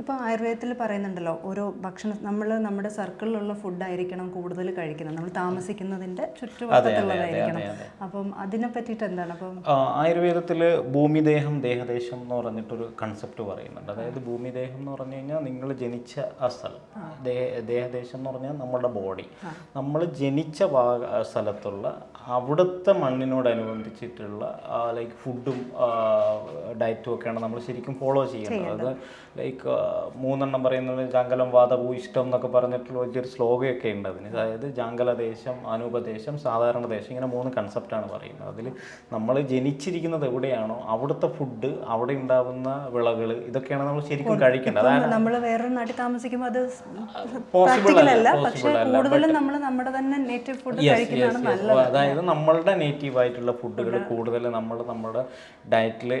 ഇപ്പോൾ ആയുർവേദത്തിൽ പറയുന്നുണ്ടല്ലോ ഓരോ ഭക്ഷണം നമ്മൾ നമ്മുടെ സർക്കിളിലുള്ള ഫുഡായിരിക്കണം കൂടുതൽ കഴിക്കുന്നത്. നമ്മൾ താമസിക്കുന്നതിന്റെ ചുറ്റുവട്ടത്തുള്ളതായിരിക്കണം. അപ്പം അതിനെ പറ്റിയിട്ട് എന്താണ്? അപ്പം ആയുർവേദത്തിൽ ഭൂമിദേഹം ദേഹദേശം എന്ന് പറഞ്ഞിട്ടൊരു കൺസെപ്റ്റ് പറയുന്നുണ്ട്. അതായത് ഭൂമിദേഹം എന്ന് പറഞ്ഞു കഴിഞ്ഞാൽ നിങ്ങൾ ജനിച്ച ആ സ്ഥലം. ദേഹദേശം എന്ന് പറഞ്ഞാൽ നമ്മുടെ ബോഡി നമ്മൾ ജനിച്ച സ്ഥലത്തുള്ള അവിടുത്തെ മണ്ണിനോടനുബന്ധിച്ചിട്ടുള്ള ലൈക്ക് ഫുഡും ഡയറ്റും ഒക്കെയാണ് നമ്മൾ ശരിക്കും ഫോളോ ചെയ്യേണ്ടത് അത് ലൈക്ക് മൂന്നെണ്ണം പറയുന്നത് ജാങ്കലം വാദഭൂയിഷ്ടം എന്നൊക്കെ പറഞ്ഞിട്ടുള്ള വലിയൊരു ശ്ലോകയൊക്കെ ഉണ്ട് അതിന്. അതായത് ജാങ്കലദേശം അനൂപദേശം സാധാരണ ദേശം ഇങ്ങനെ മൂന്ന് കൺസെപ്റ്റാണ് പറയുന്നത്. അതിൽ നമ്മൾ ജനിച്ചിരിക്കുന്നത് എവിടെയാണോ അവിടുത്തെ ഫുഡ് അവിടെ ഉണ്ടാകുന്ന വിളകൾ ഇതൊക്കെയാണ് നമ്മൾ ശരിക്കും കഴിക്കേണ്ടത്. നമ്മൾ വേറൊരു നാട്ടിൽ താമസിക്കുമ്പോൾ അത് പോസിബിൾ അല്ല പക്ഷേ കൂടുതലും നമ്മൾ നമ്മുടെ തന്നെ നേറ്റീവ് ഫുഡ് കഴിക്കുന്നതാണ്. നല്ലത്. അതായത് നമ്മളുടെ നേറ്റീവ് ആയിട്ടുള്ള ഫുഡുകൾ കൂടുതൽ നമ്മൾ നമ്മുടെ ഡയറ്റിൽ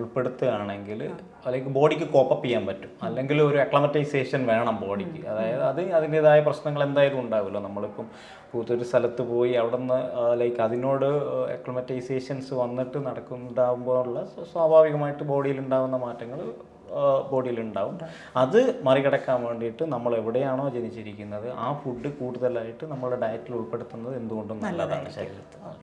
ഉൾപ്പെടുത്തുകയാണെങ്കിൽ അല്ലെങ്കിൽ ബോഡിക്ക് കോപ്പപ്പ് ചെയ്യാൻ പറ്റും. അല്ലെങ്കിൽ ഒരു അക്ലമറ്റൈസേഷൻ വേണം ബോഡിക്ക് അതായത് അത് അതിന്റെതായ പ്രശ്നങ്ങൾ എന്തായാലും ഉണ്ടാവുമല്ലോ നമ്മളിപ്പം പുതിയൊരു സ്ഥലത്ത് പോയി അവിടെ നിന്ന് ലൈക്ക് അതിനോട് അക്ലമറ്റൈസേഷൻസ് വന്നിട്ട് നടക്കുന്നുണ്ടാകുമ്പോഴുള്ള സ്വാഭാവികമായിട്ട് ബോഡിയിൽ ഉണ്ടാകുന്ന മാറ്റങ്ങൾ ബോഡിയിൽ ഉണ്ടാവും. അത് മറികടക്കാൻ വേണ്ടിയിട്ട് നമ്മൾ എവിടെയാണോ ജനിച്ചിരിക്കുന്നത് ആ ഫുഡ് കൂടുതലായിട്ട് നമ്മുടെ ഡയറ്റിൽ ഉൾപ്പെടുത്തുന്നത് എന്തുകൊണ്ടും നല്ലതാണ് ശരീരത്തിന്